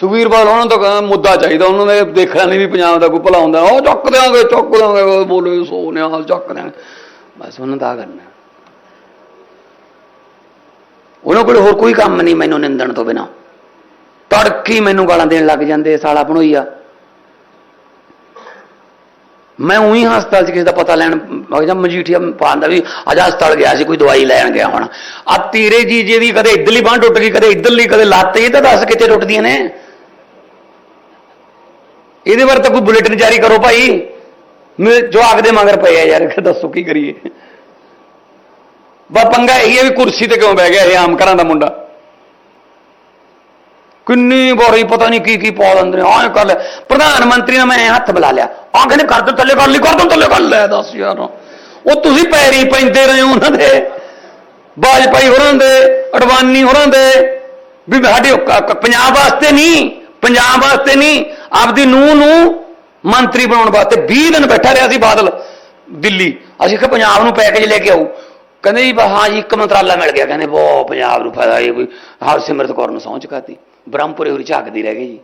ਸੁਖਬੀਰ ਬਾਦਲ ਉਹਨਾਂ ਤੋਂ ਕਹਿੰਦਾ ਮੁੱਦਾ ਚਾਹੀਦਾ, ਉਹਨਾਂ ਨੇ ਦੇਖਣਾ ਨਹੀਂ ਵੀ ਪੰਜਾਬ ਦਾ ਕੋਈ ਭਲਾ ਹੁੰਦਾ। ਉਹ ਚੁੱਕ ਦਿਆਂਗੇ ਚੁੱਕ ਦਿਆਂਗੇ, ਉਹ ਬੋਲੇ, ਸੋ ਨਿਹਾਲ ਚੁੱਕ ਦਿਆਂਗੇ। ਬਸ ਉਹਨਾਂ ਦਾ ਆਹ ਕਰਨਾ ਉਹਨਾਂ ਕੋਲ ਹੋਰ ਕੋਈ ਕੰਮ ਨਹੀਂ ਮੈਨੂੰ ਨਿੰਦਣ ਤੋਂ ਬਿਨਾ। ਤੜਕੀ ਮੈਨੂੰ ਗਾਲਾਂ ਦੇਣ ਲੱਗ ਜਾਂਦੇ, ਸਾਲਾ ਬਣੋਈਆ। ਮੈਂ ਉਹੀ ਹਸਪਤਾਲ 'ਚ ਕਿਸੇ ਦਾ ਪਤਾ ਲੈਣ ਜਾਂ ਮਜੀਠੀਆ ਪਾਉਂਦਾ ਵੀ ਅੱਜ ਹਸਪਤਾਲ ਗਿਆ ਸੀ, ਕੋਈ ਦਵਾਈ ਲੈਣ ਗਿਆ ਹੁਣ। ਆ ਤੇਰੇ ਜੀਜੇ ਦੀ ਕਦੇ ਇੱਧਰਲੀ ਬਾਂਹ ਟੁੱਟ ਗਈ, ਕਦੇ ਇੱਧਰਲੀ, ਕਦੇ ਲੱਤ, ਇਹ ਤਾਂ ਦੱਸ ਕਿੱਥੇ ਟੁੱਟਦੀਆਂ ਨੇ? ਇਹਦੇ ਬਾਰੇ ਤਾਂ ਕੋਈ ਬੁਲੇਟਿਨ ਜਾਰੀ ਕਰੋ ਭਾਈ। ਮੇਰੇ ਜਵਾਕ ਦੇ ਮਗਰ ਪਏ ਆ ਯਾਰ ਦੱਸੋ ਕੀ ਕਰੀਏ। ਬਾ ਪੰਗਾ ਇਹੀ ਹੈ ਵੀ ਕੁਰਸੀ ਤੇ ਕਿਉਂ ਬਹਿ ਗਿਆ ਇਹ ਆਮ ਘਰਾਂ ਦਾ ਮੁੰਡਾ। ਕਿੰਨੀ ਬੋਰੀ ਪਤਾ ਨਹੀਂ ਕੀ ਕੀ ਪਾ ਦਿੰਦੇ ਨੇ ਆਹ ਕਰ ਪ੍ਰਧਾਨ ਮੰਤਰੀ ਨੇ ਮੈਂ ਹੱਥ ਬੁਲਾ ਲਿਆ। ਆਹ ਕਹਿੰਦੇ ਕਰ ਦੋ ਥੱਲੇ ਕਰ ਲਈ ਕਰ ਦੋ ਥੱਲੇ ਕਰ ਲੈ, ਦੱਸ ਯਾਰ। ਉਹ ਤੁਸੀਂ ਪੈਰੀ ਪੈਂਦੇ ਰਹੇ ਹੋ ਉਹਨਾਂ ਦੇ। ਬਾਜਪਾਈ ਹੋਰਾਂ ਦੇ, ਅਡਵਾਨੀ ਹੋਰਾਂ ਦੇ। ਵੀ ਸਾਡੇ ਪੰਜਾਬ ਵਾਸਤੇ ਨਹੀਂ। ਪੰਜਾਬ ਵਾਸਤੇ ਨਹੀਂ, ਆਪਦੀ ਨੂੰਹ ਨੂੰ ਮੰਤਰੀ ਬਣਾਉਣ ਵਾਸਤੇ 20 ਦਿਨ ਬੈਠਾ ਰਿਹਾ ਸੀ ਬਾਦਲ, ਦਿੱਲੀ। ਅਸੀਂ ਕਿ ਪੰਜਾਬ ਨੂੰ ਪੈਕੇਜ ਲੈ ਕੇ ਆਉ ਕਹਿੰਦੇ ਜੀ ਬਾ ਹਾਂ ਜੀ, ਇੱਕ ਮੰਤਰਾਲਾ ਮਿਲ ਗਿਆ। ਕਹਿੰਦੇ ਬਹੁਤ ਪੰਜਾਬ ਨੂੰ ਫਾਇਦਾ, ਇਹ ਕੋਈ ਹਰਸਿਮਰਤ ਕੌਰ ਨੂੰ ਸਹੁੰ ਚੁਕਾਤੀ ਬ੍ਰਹਮਪੁਰੇ ਹੋਰੀ ਝਾਕਦੀ ਰਹਿ ਗਈ ਜੀ।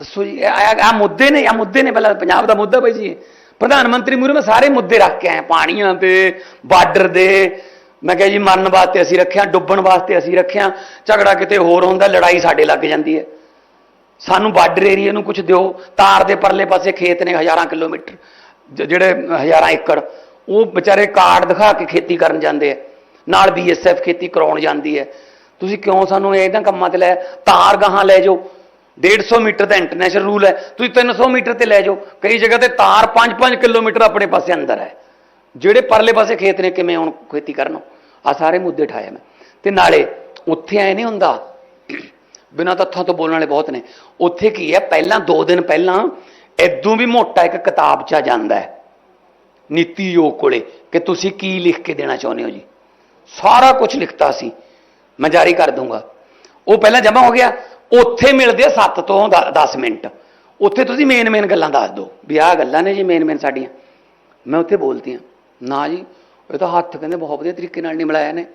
ਦੱਸੋ ਜੀ ਆ ਮੁੱਦੇ ਨੇ ਆ ਮੁੱਦੇ ਨੇ ਪਹਿਲਾਂ ਪੰਜਾਬ ਦਾ ਮੁੱਦਾ ਭਾਈ ਜੀ। ਪ੍ਰਧਾਨ ਮੰਤਰੀ ਮੂਰੇ ਮੈਂ ਸਾਰੇ ਮੁੱਦੇ ਰੱਖ ਕੇ ਆਇਆ, ਪਾਣੀਆਂ ਤੇ ਬਾਰਡਰ ਦੇ ਮੈਂ ਕਿਹਾ ਜੀ, ਮਰਨ ਵਾਸਤੇ ਅਸੀਂ ਰੱਖਿਆ, ਡੁੱਬਣ ਵਾਸਤੇ ਅਸੀਂ ਰੱਖਿਆ, ਝਗੜਾ ਕਿਤੇ ਹੋਰ ਹੁੰਦਾ, ਲੜਾਈ ਸਾਡੇ ਲੱਗ ਜਾਂਦੀ ਹੈ। ਸਾਨੂੰ ਬਾਰਡਰ ਏਰੀਆ ਨੂੰ ਕੁਝ ਦਿਓ, ਤਾਰ ਦੇ ਪਰਲੇ ਪਾਸੇ ਖੇਤ ਨੇ ਹਜ਼ਾਰਾਂ ਕਿਲੋਮੀਟਰ ਜਿਹੜੇ ਹਜ਼ਾਰਾਂ ਏਕੜ, ਉਹ ਵਿਚਾਰੇ ਕਾਰਡ ਦਿਖਾ ਕੇ ਖੇਤੀ ਕਰਨ ਜਾਂਦੇ ਆ। ਨਾਲ ਬੀਐਸਐਫ ਖੇਤੀ ਕਰਾਉਣ ਜਾਂਦੀ ਹੈ। ਤੁਸੀਂ ਕਿਉਂ ਸਾਨੂੰ ਇਹਨਾਂ ਕੰਮਾਂ ਤੇ ਲੈ, ਤਾਰ ਗਾਹਾਂ ਲੈ ਜਾਓ? 150 ਮੀਟਰ ਦਾ ਇੰਟਰਨੈਸ਼ਨਲ ਰੂਲ ਹੈ, ਤੁਸੀਂ 300 ਮੀਟਰ ਤੇ ਲੈ ਜਾਓ। ਕਈ ਜਗ੍ਹਾ ਤੇ ਤਾਰ 5-5 ਕਿਲੋਮੀਟਰ ਆਪਣੇ ਪਾਸੇ ਅੰਦਰ ਹੈ। ਜਿਹੜੇ ਪਰਲੇ ਪਾਸੇ ਖੇਤ ਨੇ, ਕਿਵੇਂ ਹੁਣ ਖੇਤੀ ਕਰਨ? ਆ ਸਾਰੇ ਮੁੱਦੇ ਠਾਏ ਮੈਂ। ਤੇ ਨਾਲੇ ਉੱਥੇ ਐ ਨਹੀਂ ਹੁੰਦਾ, ਬਿਨਾਂ ਤੱਥਾਂ ਤੋਂ ਬੋਲਣ ਵਾਲੇ ਬਹੁਤ ਨੇ, ਉੱਥੇ ਕੀ ਹੈ, ਪਹਿਲਾਂ 2 ਦਿਨ ਪਹਿਲਾਂ ਐਦੋਂ ਵੀ ਮੋਟਾ ਇੱਕ ਕਿਤਾਬ ਚਾ ਜਾਂਦਾ ਹੈ, ਨੀਤੀ ਯੋਗ ਕੋਲੇ, ਕਿ ਤੁਸੀਂ ਕੀ ਲਿਖ ਕੇ ਦੇਣਾ ਚਾਹੁੰਦੇ ਹੋ ਜੀ। ਸਾਰਾ ਕੁਝ ਲਿਖਤਾ ਸੀ, ਮੈਂ ਜਾਰੀ ਕਰ ਦੂੰਗਾ ਉਹ ਪਹਿਲਾਂ ਜਮਾ ਹੋ ਗਿਆ, ਉੱਥੇ ਮਿਲਦੇ ਆ 7 ਤੋਂ 10 ਮਿੰਟ। ਉੱਥੇ ਤੁਸੀਂ ਮੇਨ ਮੇਨ ਗੱਲਾਂ ਦੱਸ ਦਿਓ, ਵੀ ਆਹ ਗੱਲਾਂ ਨੇ ਜੀ ਮੇਨ ਮੇਨ ਸਾਡੀਆਂ। ਮੈਂ ਉੱਥੇ ਬੋਲਦੀ ਆ ਨਾ ਜੀ ਇਹ ਤਾਂ ਹੱਥ ਕਹਿੰਦੇ ਬਹੁਤ ਵਧੀਆ ਤਰੀਕੇ ਨਾਲ ਨਹੀਂ ਮਿਲਾਇਆ ਨੇ।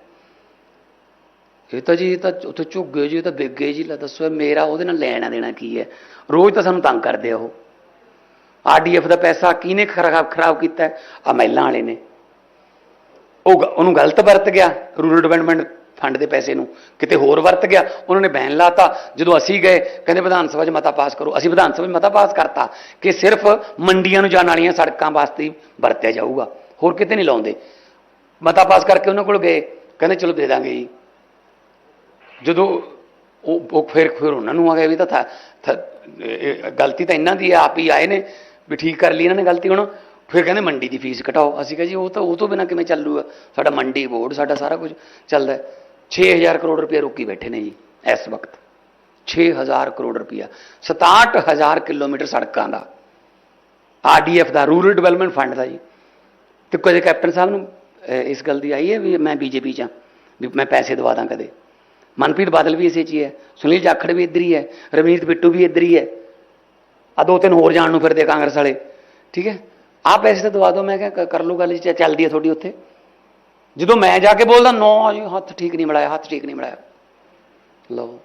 ਇਹ ਤਾਂ ਜੀ, ਇਹ ਤਾਂ ਉੱਥੇ ਝੁੱਗੇ ਜੀ, ਇਹ ਤਾਂ ਵਿਗ ਗਏ ਜੀ, ਲੈ ਦੱਸੋ ਮੇਰਾ ਉਹਦੇ ਨਾਲ ਲੈਣਾ ਦੇਣਾ ਕੀ ਹੈ? ਰੋਜ਼ ਤਾਂ ਸਾਨੂੰ ਤੰਗ ਕਰਦੇ ਆ ਉਹ। ਆਰਡੀਐਫ ਦਾ ਪੈਸਾ ਕਿਹਨੇ ਖਰਾਬ ਖਰਾਬ ਕੀਤਾ ਆ ਮਹਿਲਾਂ ਵਾਲੇ ਨੇ। ਉਹ ਗ- ਉਹਨੂੰ ਗਲਤ ਵਰਤ ਗਿਆ, ਰੂਰਲ ਡਿਵੈਲਪਮੈਂਟ ਫੰਡ ਦੇ ਪੈਸੇ ਨੂੰ। ਕਿਤੇ ਹੋਰ ਵਰਤ ਗਿਆ, ਉਹਨਾਂ ਨੇ ਬੈਨ ਲਾਤਾ। ਜਦੋਂ ਅਸੀਂ ਗਏ, ਕਹਿੰਦੇ ਵਿਧਾਨ ਸਭਾ 'ਚ ਮਤਾ ਪਾਸ ਕਰੋ। ਅਸੀਂ ਵਿਧਾਨ ਸਭਾ 'ਚ ਮਤਾ ਪਾਸ ਕਰਤਾ ਕਿ ਸਿਰਫ ਮੰਡੀਆਂ ਨੂੰ ਜਾਣ ਵਾਲੀਆਂ ਸੜਕਾਂ ਵਾਸਤੇ ਵਰਤਿਆ ਜਾਊਗਾ। ਹੋਰ ਕਿਤੇ ਨਹੀਂ ਲਾਉਂਦੇ। ਮਤਾ ਪਾਸ ਕਰਕੇ ਉਹਨਾਂ ਕੋਲ ਗਏ ਕਹਿੰਦੇ ਚਲੋ ਦੇ ਦਾਂਗੇ ਜੀ। ਜਦੋਂ ਉਹ ਉਹ ਫਿਰ ਫਿਰ ਉਹਨਾਂ ਨੂੰ ਆ ਗਿਆ ਵੀ ਤਾਂ ਥਾ- ਗਲਤੀ ਤਾਂ ਇਹਨਾਂ ਦੀ ਹੈ, ਆਪ ਹੀ ਆਏ ਨੇ ਵੀ ਠੀਕ ਕਰ ਲਈ ਇਹਨਾਂ ਨੇ ਗਲਤੀ ਹੁਣ। ਫਿਰ ਕਹਿੰਦੇ ਮੰਡੀ ਦੀ ਫੀਸ ਘਟਾਓ ਅਸੀਂ ਕਿਹਾ ਜੀ ਉਹ ਤਾਂ ਉਹ ਤੋਂ ਬਿਨਾ ਕਿਵੇਂ ਚੱਲੂਗਾ ਸਾਡਾ ਮੰਡੀ ਬੋਰਡ ਸਾਡਾ ਸਾਰਾ ਕੁਝ ਚੱਲਦਾ ਹੈ। 6000 ਕਰੋੜ ਰੁਪਏ ਰੋਕੀ ਬੈਠੇ ਨੇ ਜੀ ਇਸ ਵਕਤ। 6000 ਕਰੋੜ ਰੁਪਇਆ। 67000 ਕਿਲੋਮੀਟਰ ਸੜਕਾਂ ਦਾ। ਆਰਡੀਐਫ ਦਾ ਰੂਰਲ ਡਿਵੈਲਪਮੈਂਟ ਫੰਡ ਦਾ ਜੀ। ਤੇ ਕਦੇ ਕੈਪਟਨ ਸਾਹਿਬ ਨੂੰ ਇਸ ਗੱਲ ਦੀ ਆਈ ਹੈ ਵੀ ਮੈਂ ਬੀਜੇਪੀ ਚ ਹਾਂ, ਵੀ ਮੈਂ ਪੈਸੇ ਦਵਾ ਦਾਂ ਕਦੇ। ਮਨਪ੍ਰੀਤ ਬਾਦਲ ਵੀ ਇਸੇ 'ਚ ਹੀ ਹੈ, ਸੁਨੀਲ ਜਾਖੜ ਵੀ ਇੱਧਰ ਹੀ ਹੈ, ਰਵਨੀਤ ਬਿੱਟੂ ਵੀ ਇੱਧਰ ਹੀ ਹੈ। ਆ ਦੋ ਤਿੰਨ ਹੋਰ ਜਾਣ ਨੂੰ ਫਿਰਦੇ ਕਾਂਗਰਸ ਵਾਲੇ, ਠੀਕ ਹੈ? ਆਹ ਪੈਸੇ ਤਾਂ ਦਵਾ ਦਿਓ, ਮੈਂ ਕਿਹਾ ਕਰ ਲਓ ਗੱਲ ਚੱਲਦੀ ਹੈ ਤੁਹਾਡੀ ਉੱਥੇ। ਜਦੋਂ ਮੈਂ ਜਾ ਕੇ ਬੋਲਦਾ, ਨੋ ਜੀ ਹੱਥ ਠੀਕ ਨਹੀਂ ਮਿਲਾਇਆ ਹੱਥ ਠੀਕ ਨਹੀਂ ਮਿਲਾਇਆ ਲਓ।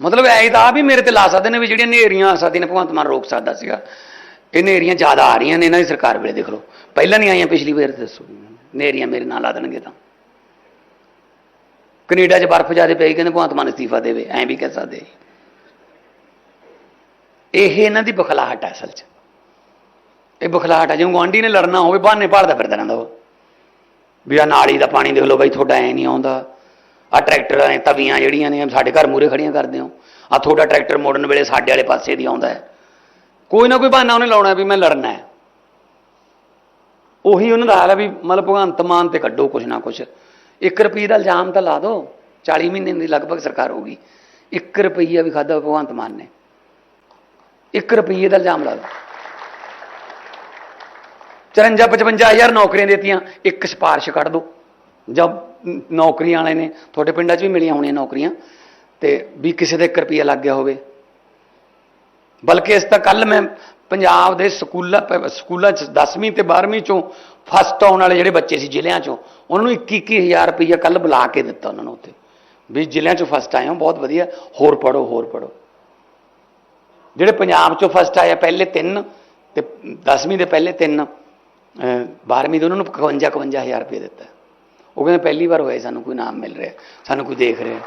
ਮਤਲਬ ਐ ਤਾਂ ਆ ਵੀ ਮੇਰੇ ਤੇ ਲਾ ਸਕਦੇ ਨੇ ਵੀ ਜਿਹੜੀਆਂ ਨੇਰੀਆਂ ਆ ਸਕਦੀਆਂ ਨੇ ਭਗਵੰਤ ਮਾਨ ਰੋਕ ਸਕਦਾ ਸੀਗਾ। ਇਹ ਨੇਰੀਆਂ ਜ਼ਿਆਦਾ ਆ ਰਹੀਆਂ ਨੇ, ਇਹਨਾਂ ਦੀ ਸਰਕਾਰ ਵੇਲੇ ਦੇਖ ਲਓ। ਪਹਿਲਾਂ ਨਹੀਂ ਆਈਆਂ, ਪਿਛਲੀ ਵਾਰ ਦੱਸੋ ਨੇਰੀਆਂ ਮੇਰੇ ਨਾਲ ਲਾ ਦੇਣਗੇ ਤਾਂ। ਕੈਨੇਡਾ 'ਚ ਬਰਫ਼ ਜ਼ਿਆਦਾ ਪਈ, ਕਹਿੰਦੇ ਭਗਵੰਤ ਮਾਨ ਅਸਤੀਫਾ ਦੇਵੇ, ਐਂ ਵੀ ਕਹਿ ਸਕਦੇ ਇਹ ਇਹਨਾਂ ਦੀ ਬਖਲਾਹਟ ਹੈ ਅਸਲ 'ਚ। ਇਹ ਬਖਲਾਹਟ ਹੈ ਜਿਵੇਂ ਗੁਆਂਢੀ ਨੇ ਲੜਨਾ ਹੋਵੇ, ਬਹਾਨੇ ਭਾਲਦਾ ਫਿਰਦਾ ਰਹਿੰਦਾ ਉਹ। ਵੀ ਆ ਨਾਲੀ ਦਾ ਪਾਣੀ ਦੇਖ ਲਓ ਬਾਈ, ਤੁਹਾਡਾ ਐ ਨਹੀਂ ਆਉਂਦਾ। ਆ ਟਰੈਕਟਰਾਂ ਨੇ ਤਵੀਆਂ ਜਿਹੜੀਆਂ ਨੇ, ਸਾਡੇ ਘਰ ਮੂਰੇ ਖੜੀਆਂ ਕਰਦੇ ਹੋ। ਆ ਤੁਹਾਡਾ ਟਰੈਕਟਰ ਮੋੜਨ ਵੇਲੇ ਸਾਡੇ ਵਾਲੇ ਪਾਸੇ ਦੀ ਆਉਂਦਾ ਹੈ। ਕੋਈ ਨਾ ਕੋਈ ਬਹਾਨਾ ਉਹਨੇ ਲਾਉਣਾ ਵੀ ਮੈਂ ਲੜਨਾ ਹੈ। ਉਹੀ ਉਹਨਾਂ ਦਾ ਹਾਲ ਹੈ ਵੀ ਮਤਲਬ ਭਗਵੰਤ ਮਾਨ ਤੇ ਕੱਢੋ ਕੁਛ ਨਾ ਕੁਛ। 1 ਰੁਪਏ ਦਾ ਇਲਜ਼ਾਮ ਤਾਂ ਲਾ ਦਿਓ 40 ਮਹੀਨੇ ਦੀ ਲਗਭਗ ਸਰਕਾਰ ਹੋਊਗੀ। 1 ਰੁਪਈਆ ਵੀ ਖਾਦਾ ਭਗਵੰਤ ਮਾਨ ਨੇ। 1 ਰੁਪਈਏ ਦਾ ਇਲਜ਼ਾਮ ਲਾ ਦਿਓ 54 55000 ਨੌਕਰੀਆਂ ਦਿੱਤੀਆਂ, ਇੱਕ ਸਿਫਾਰਿਸ਼ ਕੱਢ ਦਿਓ ਜਦ ਨੌਕਰੀਆਂ ਵਾਲੇ ਨੇ, ਤੁਹਾਡੇ ਪਿੰਡਾਂ 'ਚ ਵੀ ਮਿਲੀਆਂ ਹੋਣੀਆਂ ਨੌਕਰੀਆਂ। ਤੇ ਵੀ ਕਿਸੇ ਦਾ 1 ਰੁਪਈਆ ਲੱਗ ਗਿਆ ਹੋਵੇ। ਬਲਕਿ ਇਸ ਤਾਂ ਕੱਲ ਮੈਂ ਪੰਜਾਬ ਦੇ ਸਕੂਲਾਂ ਪ- ਸਕੂਲਾਂ 'ਚ 10ਵੀਂ ਤੇ 12ਵੀਂ 'ਚੋਂ ਫਸਟ ਆਉਣ ਵਾਲੇ ਜਿਹੜੇ ਬੱਚੇ ਸੀ ਜ਼ਿਲ੍ਹਿਆਂ ਚੋਂ ਉਹਨਾਂ ਨੂੰ 21-21000 ਰੁਪਈਆ ਕੱਲ ਬੁਲਾ ਕੇ ਦਿੱਤਾ ਉਹਨਾਂ ਨੂੰ ਉੱਥੇ ਵੀ ਜ਼ਿਲ੍ਹਿਆਂ ਚੋਂ ਫਸਟ ਆਏ ਹੋ ਬਹੁਤ ਵਧੀਆ ਹੋਰ ਪੜੋ ਹੋਰ ਪੜੋ ਜਿਹੜੇ ਪੰਜਾਬ ਚੋਂ ਫਸਟ ਆਏ ਆ ਪਹਿਲੇ ਤਿੰਨ ਤੇ 10ਵੀਂ ਦੇ ਪਹਿਲੇ ਤਿੰਨ 12ਵੀਂ ਦੇ ਉਹਨਾਂ ਨੂੰ 51 51000 ਰੁਪਏ ਦਿੱਤਾ ਉਹ ਕਹਿੰਦੇ ਪਹਿਲੀ ਵਾਰ ਹੋਇਆ ਸਾਨੂੰ ਕੋਈ ਨਾਮ ਮਿਲ ਰਿਹਾ ਸਾਨੂੰ ਕੋਈ ਦੇਖ ਰਿਹਾ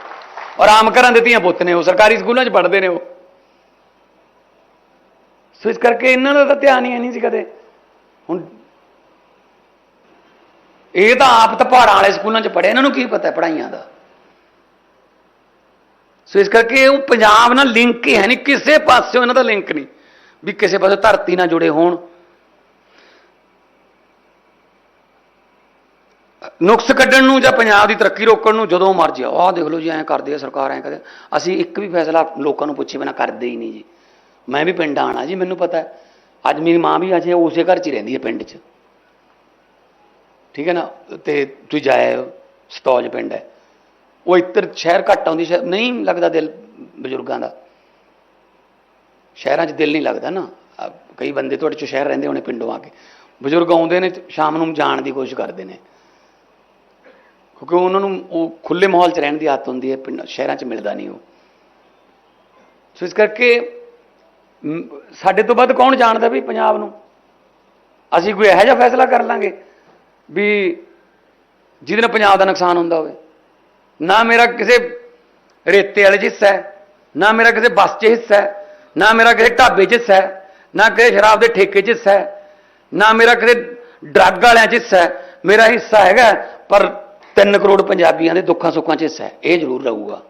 ਔਰ ਆਮ ਘਰਾਂ ਦੇ ਧੀਆਂ ਪੁੱਤ ਨੇ ਉਹ ਸਰਕਾਰੀ ਸਕੂਲਾਂ 'ਚ ਪੜ੍ਹਦੇ ਨੇ ਉਹ ਸੋ ਇਸ ਕਰਕੇ ਇਹਨਾਂ ਦਾ ਤਾਂ ਧਿਆਨ ਹੀ ਨਹੀਂ ਸੀ ਕਦੇ। ਹੁਣ ਇਹ ਤਾਂ ਆਪ ਤਾਂ ਪਹਾੜਾਂ ਵਾਲੇ ਸਕੂਲਾਂ 'ਚ ਪੜ੍ਹੇ ਇਹਨਾਂ ਨੂੰ ਕੀ ਪਤਾ ਪੜ੍ਹਾਈਆਂ ਦਾ। ਸੋ ਇਸ ਕਰਕੇ ਉਹ ਪੰਜਾਬ ਨਾਲ ਲਿੰਕ ਹੀ ਹੈ ਨਹੀਂ, ਕਿਸੇ ਪਾਸਿਓਂ ਇਹਨਾਂ ਦਾ ਲਿੰਕ ਨਹੀਂ, ਵੀ ਕਿਸੇ ਪਾਸੇ ਧਰਤੀ ਨਾਲ ਜੁੜੇ ਹੋਣ। ਨੁਕਸ ਕੱਢਣ ਨੂੰ ਜਾਂ ਪੰਜਾਬ ਦੀ ਤਰੱਕੀ ਰੋਕਣ ਨੂੰ ਜਦੋਂ ਮਰਜ਼ੀ ਆਹ ਦੇਖ ਲਓ ਜੀ, ਐਂ ਕਰਦੇ ਆ ਸਰਕਾਰ, ਐਂ ਕਰਦੇ ਅਸੀਂ ਇੱਕ ਵੀ ਫੈਸਲਾ ਲੋਕਾਂ ਨੂੰ ਪੁੱਛੇ ਬਿਨਾ ਕਰਦੇ ਹੀ ਨਹੀਂ ਜੀ। ਮੈਂ ਵੀ ਪਿੰਡ ਆਣਾ ਜੀ, ਮੈਨੂੰ ਪਤਾ ਹੈ। ਅੱਜ ਮੇਰੀ ਮਾਂ ਵੀ ਅਜੇ ਉਸੇ ਘਰ 'ਚ ਹੀ ਰਹਿੰਦੀ ਹੈ ਪਿੰਡ 'ਚ। ਠੀਕ ਹੈ ਨਾ? ਤੇ ਤੁਸੀਂ ਜਾਏ ਸਤੌਜ ਪਿੰਡ ਹੈ। ਉਹ ਇੱਧਰ ਸ਼ਹਿਰ ਘੱਟ ਆਉਂਦੀ, ਸ਼ਹਿਰ ਨਹੀਂ ਲੱਗਦਾ ਦਿਲ ਬਜ਼ੁਰਗਾਂ ਦਾ। ਸ਼ਹਿਰਾਂ 'ਚ ਦਿਲ ਨਹੀਂ ਲੱਗਦਾ ਨਾ। ਕਈ ਬੰਦੇ ਤੁਹਾਡੇ 'ਚ ਸ਼ਹਿਰ ਰਹਿੰਦੇ ਹੋਣੇ ਪਿੰਡੋਂ ਆ ਕੇ। ਬਜ਼ੁਰਗ ਆਉਂਦੇ ਨੇ ਸ਼ਾਮ ਨੂੰ ਜਾਣ ਦੀ ਕੋਸ਼ਿਸ਼ ਕਰਦੇ ਨੇ। ਕਿਉਂਕਿ ਉਹਨਾਂ ਨੂੰ ਉਹ ਖੁੱਲੇ ਮਾਹੌਲ 'ਚ ਰਹਿਣ ਦੀ ਆਦਤ ਹੁੰਦੀ ਹੈ, ਪਿੰਡ ਸ਼ਹਿਰਾਂ 'ਚ ਮਿਲਦਾ ਨਹੀਂ ਉਹ। ਸੋ ਇਸ ਕਰਕੇ ਸਾਡੇ ਤੋਂ ਵੱਧ ਕੌਣ ਜਾਣਦਾ ਵੀ ਪੰਜਾਬ ਨੂੰ? ਅਸੀਂ ਕੋਈ ਇਹੋ ਜਿਹਾ ਫੈਸਲਾ ਕਰ ਲਾਂਗੇ ਵੀ ਜਿਹਦੇ ਨਾਲ ਪੰਜਾਬ ਦਾ ਨੁਕਸਾਨ ਹੁੰਦਾ ਹੋਵੇ। ਨਾ ਮੇਰਾ ਕਿਸੇ ਰੇਤੇ ਵਾਲੇ 'ਚ ਹਿੱਸਾ ਹੈ, ਨਾ ਮੇਰਾ ਕਿਸੇ ਬੱਸ 'ਚ ਹਿੱਸਾ ਹੈ, ਨਾ ਮੇਰਾ ਕਿਸੇ ਢਾਬੇ 'ਚ ਹਿੱਸਾ ਹੈ, ਨਾ ਕਿਸੇ ਸ਼ਰਾਬ ਦੇ ਠੇਕੇ 'ਚ ਹਿੱਸਾ ਹੈ, ਨਾ ਮੇਰਾ ਕਿਸੇ ਡਰੱਗ ਵਾਲਿਆਂ 'ਚ ਹਿੱਸਾ ਹੈ। ਮੇਰਾ ਹਿੱਸਾ ਹੈਗਾ, ਪਰ 3 ਕਰੋੜ ਪੰਜਾਬੀਆਂ ਦੇ ਦੁੱਖਾਂ ਸੁੱਖਾਂ 'ਚ ਹਿੱਸਾ ਹੈ। ਇਹ ਜ਼ਰੂਰ ਰਹੂਗਾ।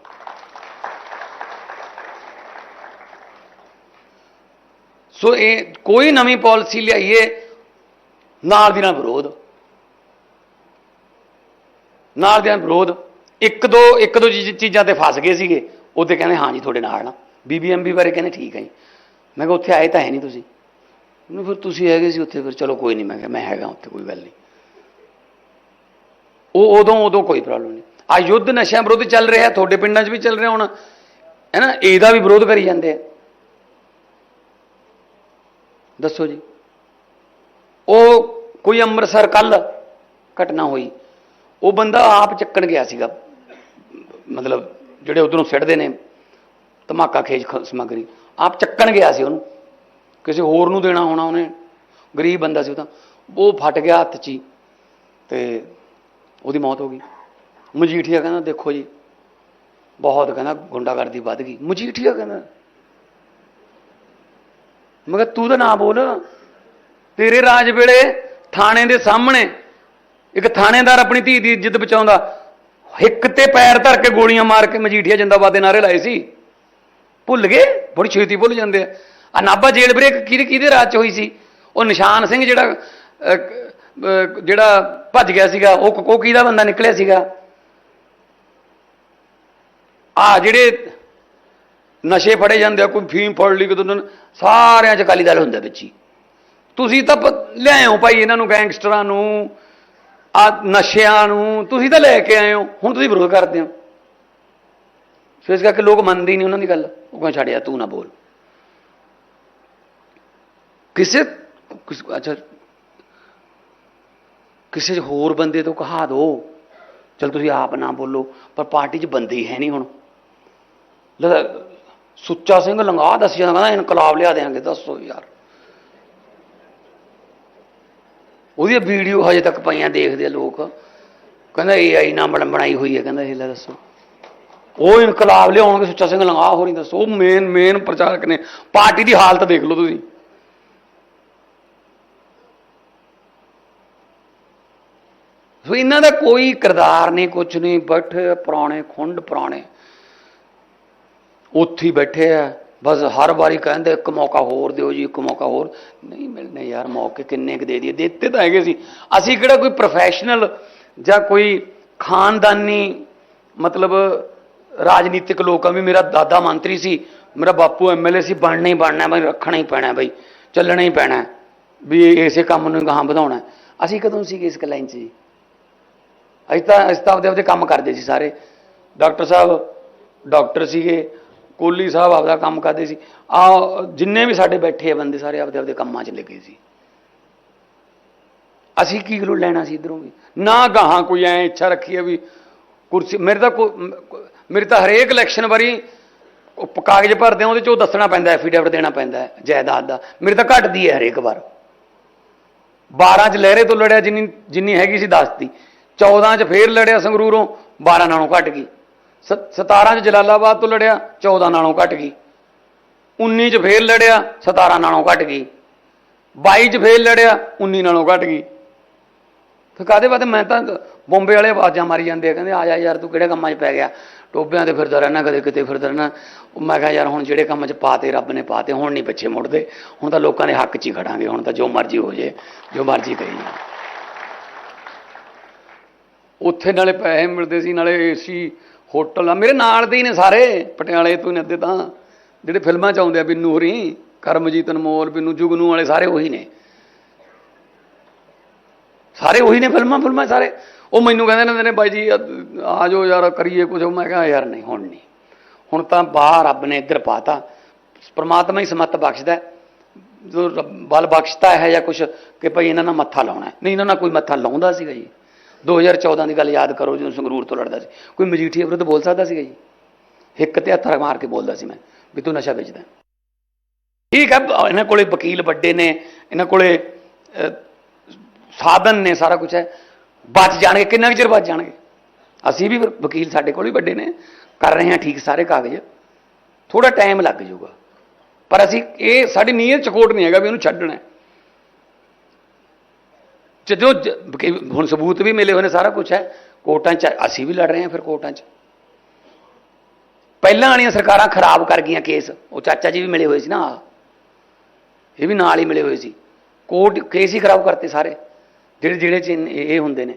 ਸੋ ਇਹ ਕੋਈ ਨਵੀਂ ਪਾਲਿਸੀ ਲਿਆਈਏ, ਨਾਲ ਦੀ ਨਾਲ ਵਿਰੋਧ। ਨਾਲ ਦੀ ਨਾਲ ਵਿਰੋਧ। ਇੱਕ ਦੋ ਇੱਕ ਦੋ ਚੀਜ਼- ਚੀਜ਼ਾਂ ਤੇ ਫਸ ਗਏ ਸੀਗੇ। ਉਹ ਉਹਦੇ ਕਹਿੰਦੇ, ਹਾਂ ਜੀ, ਤੁਹਾਡੇ ਨਾਲ ਆ। ਬੀਬੀਐਮਬੀ ਬਾਰੇ ਕਹਿੰਦੇ, ਠੀਕ ਹੈ ਜੀ। ਮੈਂ ਕਿਹਾ, ਉੱਥੇ ਆਏ ਤਾਂ ਹੈ ਨਹੀਂ ਤੁਸੀਂ। ਉਹਨੂੰ ਫਿਰ ਤੁਸੀਂ ਹੈਗੇ ਸੀ ਉੱਥੇ, ਫਿਰ ਚਲੋ ਕੋਈ ਨਹੀਂ, ਮੈਂ ਕਿਹਾ, ਮੈਂ ਹੈਗਾ ਉੱਥੇ, ਕੋਈ ਗੱਲ ਨਹੀਂ। ਉਹ ਉਦੋਂ ਉਦੋਂ ਕੋਈ ਪ੍ਰੋਬਲਮ ਨਹੀਂ। ਆ ਯੁੱਧ ਨਸ਼ਿਆਂ ਵਿਰੁੱਧ ਚੱਲ ਰਿਹਾ, ਤੁਹਾਡੇ ਪਿੰਡਾਂ 'ਚ ਵੀ ਚੱਲ ਰਿਹਾ ਹੁਣ। ਹੈ ਨਾ? ਇਹਦਾ ਵੀ ਵਿਰੋਧ ਕਰੀ ਜਾਂਦੇ ਆ। ਦੱਸੋ ਜੀ। ਉਹ ਕੋਈ ਅੰਮ੍ਰਿਤਸਰ ਕੱਲ ਘਟਨਾ ਹੋਈ। ਉਹ ਬੰਦਾ ਆਪ ਚੱਕਣ ਗਿਆ ਸੀਗਾ। ਮਤਲਬ ਜਿਹੜੇ ਉਧਰੋਂ ਸਿੱਟਦੇ ਨੇ, ਧਮਾਕਾ ਖੇਜ ਖ- ਸਮੱਗਰੀ। ਆਪ ਚੱਕਣ ਗਿਆ ਸੀ ਉਹਨੂੰ। ਕਿਸੇ ਹੋਰ ਨੂੰ ਦੇਣਾ ਹੋਣਾ ਉਹਨੇ। ਗਰੀਬ ਬੰਦਾ ਸੀ ਉਹ ਤਾਂ। ਉਹ ਫਟ ਗਿਆ ਹੱਥ 'ਚ ਹੀ ਤੇ ਉਹਦੀ ਮੌਤ ਹੋ ਗਈ। ਮਜੀਠੀਆ ਕਹਿੰਦਾ, ਦੇਖੋ ਜੀ, ਬਹੁਤ ਕਹਿੰਦਾ, ਗੁੰਡਾਗਰਦੀ ਵੱਧ ਗਈ। ਮਜੀਠੀਆ ਕਹਿੰਦਾ ਮੈਂ ਕਿਹਾ, ਤੂੰ ਤਾਂ ਨਾ ਬੋਲ। ਤੇਰੇ ਰਾਜ ਵੇਲੇ ਥਾਣੇ ਦੇ ਸਾਹਮਣੇ ਇੱਕ ਥਾਣੇਦਾਰ ਆਪਣੀ ਧੀ ਦੀ ਇੱਜ਼ਤ ਬਚਾਉਂਦਾ, ਹਿੱਕ ਤੇ ਪੈਰ ਧਰ ਕੇ ਗੋਲੀਆਂ ਮਾਰ ਕੇ ਮਜੀਠੀਆ ਜਿੰਦਾਬਾਦ ਦੇ ਨਾਰੇ ਲਾਏ ਸੀ। ਭੁੱਲ ਗਏ? ਬੜੀ ਛੇਤੀ ਭੁੱਲ ਜਾਂਦੇ ਆ। ਆ ਨਾਭਾ ਜੇਲ੍ਹ ਬ੍ਰੇਕ ਕਿਹਦੇ ਕਿਹਦੇ ਰਾਜ ਚ ਹੋਈ ਸੀ? ਉਹ ਨਿਸ਼ਾਨ ਸਿੰਘ ਜਿਹੜਾ ਜਿਹੜਾ ਭੱਜ ਗਿਆ ਸੀਗਾ, ਉਹ ਉਹ ਕਿਹਦਾ ਬੰਦਾ ਨਿਕਲਿਆ ਸੀਗਾ? ਆ ਜਿਹੜੇ ਨਸ਼ੇ ਫੜੇ ਜਾਂਦੇ ਆ, ਕੋਈ ਫੀਮ ਫੜ ਲਈ ਕਿਦੋਂ ਸਾਰਿਆਂ ਚ ਅਕਾਲੀ ਦਲ ਹੁੰਦਾ ਵਿੱਚ ਹੀ। ਤੁਸੀਂ ਤਾਂ ਲਿਆਇਓ ਭਾਈ ਇਹਨਾਂ ਨੂੰ, ਗੈਂਗਸਟਰਾਂ ਨੂੰ, ਆ ਨਸ਼ਿਆਂ ਨੂੰ, ਤੁਸੀਂ ਤਾਂ ਲੈ ਕੇ ਆਏ ਹੋ, ਹੁਣ ਤੁਸੀਂ ਵਿਰੋਧ ਕਰਦੇ ਹੋ। ਸੋ ਇਸ ਕਰਕੇ ਲੋਕ ਮੰਨਦੇ ਹੀ ਨਹੀਂ ਉਹਨਾਂ ਦੀ ਗੱਲ। ਉਹ ਕਹਿੰਦੇ ਛੱਡਿਆ ਤੂੰ ਨਾ ਬੋਲ। ਕਿਸੇ ਅੱਛਾ। ਕਿਸੇ ਹੋਰ ਬੰਦੇ ਤੋਂ ਕਹਾ ਦੋ। ਚਲ ਤੁਸੀਂ ਆਪ ਨਾ ਬੋਲੋ, ਪਰ ਪਾਰਟੀ 'ਚ ਬੰਦੇ ਹੀ ਹੈ ਨਹੀਂ ਹੁਣ। ਸੁੱਚਾ ਸਿੰਘ ਲੰਗਾ ਦੱਸ ਜਾਂਦਾ ਕਹਿੰਦਾ ਇਨਕਲਾਬ ਲਿਆ ਦੇਾਂਗੇ ਦੱਸੋ ਯਾਰ। ਉਹਦੀ ਵੀਡੀਓ ਹਜੇ ਤੱਕ ਪਈਆਂ ਦੇਖਦੇ ਆ ਲੋਕ। ਕਹਿੰਦਾ ਏਆਈ ਨਾਲ ਬਣ ਬਣਾਈ ਹੋਈ ਹੈ ਕਹਿੰਦਾ ਇਹ ਲੈ ਦੱਸੋ। ਉਹ ਇਨਕਲਾਬ ਲਿਆਉਣਗੇ, ਸੁੱਚਾ ਸਿੰਘ ਲੰਗਾ ਹੋ ਨਹੀਂ ਦੱਸੋ। ਉਹ ਮੇਨ ਮੇਨ ਪ੍ਰਚਾਰਕ ਨੇ। ਪਾਰਟੀ ਦੀ ਹਾਲਤ ਦੇਖ ਲਓ ਤੁਸੀਂ। ਸੋ ਇਹਨਾਂ ਦਾ ਕੋਈ ਕਿਰਦਾਰ ਨਹੀਂ ਕੁਝ ਨਹੀਂ, ਬੈਠੇ ਪੁਰਾਣੇ ਖੁੰਡ, ਪੁਰਾਣੇ ਉੱਥੇ ਹੀ ਬੈਠੇ ਆ। ਬਸ ਹਰ ਵਾਰੀ ਕਹਿੰਦੇ, ਇੱਕ ਮੌਕਾ ਹੋਰ ਦਿਓ ਜੀ, ਇੱਕ ਮੌਕਾ ਹੋਰ। ਨਹੀਂ ਮਿਲਨੇ ਯਾਰ, ਮੌਕੇ ਕਿੰਨੇ ਕੁ ਦੇ ਦਈਏ। ਦਿੱਤੇ ਤਾਂ ਹੈਗੇ ਸੀ। ਅਸੀਂ ਕਿਹੜਾ ਕੋਈ ਪ੍ਰੋਫੈਸ਼ਨਲ ਜਾਂ ਕੋਈ ਖਾਨਦਾਨੀ, ਮਤਲਬ ਰਾਜਨੀਤਿਕ ਲੋਕ ਆ ਵੀ ਮੇਰਾ ਦਾਦਾ ਮੰਤਰੀ ਸੀ, ਮੇਰਾ ਬਾਪੂ ਐਮਐਲਏ ਸੀ, ਬਣਨਾ ਹੀ ਬਣਨਾ, ਬਈ ਰੱਖਣਾ ਹੀ ਪੈਣਾ, ਬਈ ਚੱਲਣਾ ਹੀ ਪੈਣਾ ਵੀ ਇਸੇ ਕੰਮ ਨੂੰ ਗਾਹਾਂ ਵਧਾਉਣਾ। ਅਸੀਂ ਕਦੋਂ ਸੀਗੇ ਇਸ ਲਾਈਨ 'ਚ ਜੀ? ਅਸੀਂ ਤਾਂ ਅਸੀਂ ਤਾਂ ਆਪਦੇ ਆਪਦੇ ਕੰਮ ਕਰਦੇ ਸੀ ਸਾਰੇ। ਡਾਕਟਰ ਸਾਹਿਬ, ਡਾਕਟਰ ਸੀਗੇ ਕੋਲੀ ਸਾਹਿਬ ਆਪਦਾ ਕੰਮ ਕਰਦੇ ਸੀ। ਆ ਜਿੰਨੇ ਵੀ ਸਾਡੇ ਬੈਠੇ ਆ ਬੰਦੇ, ਸਾਰੇ ਆਪਦੇ ਆਪਦੇ ਕੰਮਾਂ 'ਚ ਲੱਗੇ ਸੀ। ਅਸੀਂ ਕੀ ਗਲੂ ਲੈਣਾ ਸੀ ਇਧਰੋਂ ਵੀ? ਨਾ ਗਾਹਾਂ ਕੋਈ ਐ ਇੱਛਾ ਰੱਖੀ ਹੈ ਵੀ ਕੁਰਸੀ, ਮੇਰੇ ਤਾਂ ਕੋ- ਮੇਰੇ ਤਾਂ ਹਰੇਕ ਇਲੈਕਸ਼ਨ ਵਾਰੀ ਕਾਗਜ਼ ਭਰਦੇ ਆ, ਉਹਦੇ ਚ ਉਹ ਦੱਸਣਾ ਪੈਂਦਾ ਐਫੀਡੇਵਿਟ ਦੇਣਾ ਪੈਂਦਾ, ਜਾਇਦਾਦ ਦਾ। ਮੇਰੇ ਤਾਂ ਘਟਦੀ ਹੈ ਹਰੇਕ ਵਾਰ। 12 ਚ ਲਹਿਰੇ ਤੋਂ ਲੜਿਆ ਜਿੰਨੀ ਜਿੰਨੀ ਹੈਗੀ ਸੀ ਦੱਸਤੀ 14 ਚ ਫੇਰ ਲੜਿਆ ਸੰਗਰੂਰੋਂ 12 ਨਾਲੋਂ ਘਟ ਗਈ। 17 ਚ ਜਲਾਲਾਬਾਦ ਤੋਂ ਲੜਿਆ 14 ਨਾਲੋਂ ਘਟ ਗਈ। 19 ਚ ਫੇਰ ਲੜਿਆ 17 ਨਾਲੋਂ ਘਟ ਗਈ। 22 ਚ ਫੇਰ ਲੜਿਆ 19 ਨਾਲੋਂ ਘਟ ਗਈ। ਫਿਰ ਕਾਦੇ ਬਾਅਦ ਮੈਂ ਤਾਂ ਬੰਬੇ ਵਾਲੇ ਆਵਾਜ਼ਾਂ ਮਾਰੀ ਜਾਂਦੇ ਆ, ਕਹਿੰਦੇ ਆ ਜਾ ਯਾਰ ਤੂੰ ਕਿਹੜੇ ਕੰਮਾਂ 'ਚ ਪੈ ਗਿਆ? ਟੋਬਿਆਂ ਤੇ ਫਿਰਦਾ ਰਹਿਣਾ, ਕਦੇ ਕਿਤੇ ਫਿਰਦਾ ਰਹਿਣਾ। ਮੈਂ ਕਿਹਾ ਯਾਰ ਹੁਣ ਜਿਹੜੇ ਕੰਮ 'ਚ ਪਾਤੇ, ਰੱਬ ਨੇ ਪਾਤੇ, ਹੁਣ ਨਹੀਂ ਪਿੱਛੇ ਮੁੜਦੇ। ਹੁਣ ਤਾਂ ਲੋਕਾਂ ਦੇ ਹੱਕ 'ਚ ਹੀ ਖੜਾਂਗੇ, ਹੁਣ ਤਾਂ ਜੋ ਮਰਜ਼ੀ ਹੋ ਜੇ, ਜੋ ਮਰਜ਼ੀ ਕਹੀ ਉੱਥੇ ਨਾਲੇ ਪੈਸੇ ਮਿਲਦੇ ਸੀ, ਨਾਲੇ ਏਸੀ ਹੋਟਲ ਆ, ਮੇਰੇ ਨਾਲ ਦੇ ਹੀ ਨੇ ਸਾਰੇ। ਪਟਿਆਲੇ ਤੋਂ ਹੀ ਨੇ ਅੱਧੇ ਤਾਂ। ਜਿਹੜੇ ਫਿਲਮਾਂ 'ਚ ਆਉਂਦੇ ਆ, ਬਿੰਨੂ ਹੋਰੀ, ਕਰਮਜੀਤ ਅਨਮੋਲ, ਬਿੰਨੂ ਜੁਗਨੂ ਵਾਲੇ ਸਾਰੇ ਉਹੀ ਨੇ। ਸਾਰੇ ਉਹੀ ਨੇ ਫਿਲਮਾਂ ਫਿਲਮਾਂ ਸਾਰੇ। ਉਹ ਮੈਨੂੰ ਕਹਿੰਦੇ ਨੇ ਨੇ, ਬਾਈ ਜੀ, ਆ- ਜਾਓ ਯਾਰ, ਕਰੀਏ ਕੁਝ ਮੈਂ ਕਿਹਾ, ਯਾਰ ਨਹੀਂ, ਹੁਣ ਨਹੀਂ। ਹੁਣ ਤਾਂ ਬਾਹਰ ਰੱਬ ਨੇ ਇੱਧਰ ਪਾਤਾ। ਪ੍ਰਮਾਤਮਾ ਹੀ ਸਮੱਤ ਬਖਸ਼ਦਾ। ਜੋ ਰੱਬ ਬਲ ਬਖਸ਼ਤਾ ਹੈ ਜਾਂ ਕੁਝ ਕਿ ਭਈ ਇਹਨਾਂ ਨਾਲ ਮੱਥਾ ਲਾਉਣਾ। ਨਹੀਂ, ਇਹਨਾਂ ਨਾਲ ਕੋਈ ਮੱਥਾ ਲਾਉਂਦਾ ਸੀਗਾ ਜੀ। 2014 ਦੀ ਗੱਲ ਯਾਦ ਕਰੋ ਜਦੋਂ ਸੰਗਰੂਰ ਤੋਂ ਲੜਦਾ ਸੀ। ਕੋਈ ਮਜੀਠੀਆ ਵਿਰੁੱਧ ਬੋਲ ਸਕਦਾ ਸੀਗਾ ਜੀ? ਹਿੱਕ ਤੇ ਹੱਥ ਮਾਰ ਕੇ ਬੋਲਦਾ ਸੀ ਮੈਂ ਵੀ ਤੂੰ ਨਸ਼ਾ ਵੇਚਦਾ ਠੀਕ ਹੈ, ਇਹਨਾਂ ਕੋਲੇ ਵਕੀਲ ਵੱਡੇ ਨੇ, ਇਹਨਾਂ ਕੋਲੇ ਸਾਧਨ ਨੇ, ਸਾਰਾ ਕੁਝ ਹੈ। ਬਚ ਜਾਣਗੇ, ਕਿੰਨਾ ਕੁ ਚਿਰ ਬਚ ਜਾਣਗੇ? ਅਸੀਂ ਵੀ ਵਕੀਲ ਸਾਡੇ ਕੋਲ ਵੀ ਵੱਡੇ ਨੇ, ਕਰ ਰਹੇ ਹਾਂ ਠੀਕ ਸਾਰੇ ਕਾਗਜ਼। ਥੋੜਾ ਟਾਈਮ ਲੱਗ ਜਾਊਗਾ। ਪਰ ਅਸੀਂ ਇਹ, ਸਾਡੀ ਨੀਅਤ ਚਕੋਟ ਨਹੀਂ ਹੈਗਾ ਵੀ ਉਹਨੂੰ ਛੱਡਣਾ ਜਦੋਂ ਜ- ਹੁਣ ਸਬੂਤ ਵੀ ਮਿਲੇ ਹੋਏ ਨੇ, ਸਾਰਾ ਕੁਝ ਹੈ। ਕੋਰਟਾਂ 'ਚ ਅਸੀਂ ਵੀ ਲੜ ਰਹੇ ਹਾਂ ਫਿਰ ਕੋਰਟਾਂ 'ਚ। ਪਹਿਲਾਂ ਵਾਲੀਆਂ ਸਰਕਾਰਾਂ ਖਰਾਬ ਕਰ ਗਈਆਂ ਕੇਸ। ਉਹ ਚਾਚਾ ਜੀ ਵੀ ਮਿਲੇ ਹੋਏ ਸੀ ਨਾ ਇਹ ਵੀ ਨਾਲ ਹੀ ਮਿਲੇ ਹੋਏ ਸੀ। ਕੋਰਟ ਕੇਸ ਹੀ ਖਰਾਬ ਕਰਤੇ ਸਾਰੇ। ਜਿਹੜੇ ਜਿਹੜੇ ਚ ਇਹ ਹੁੰਦੇ ਨੇ।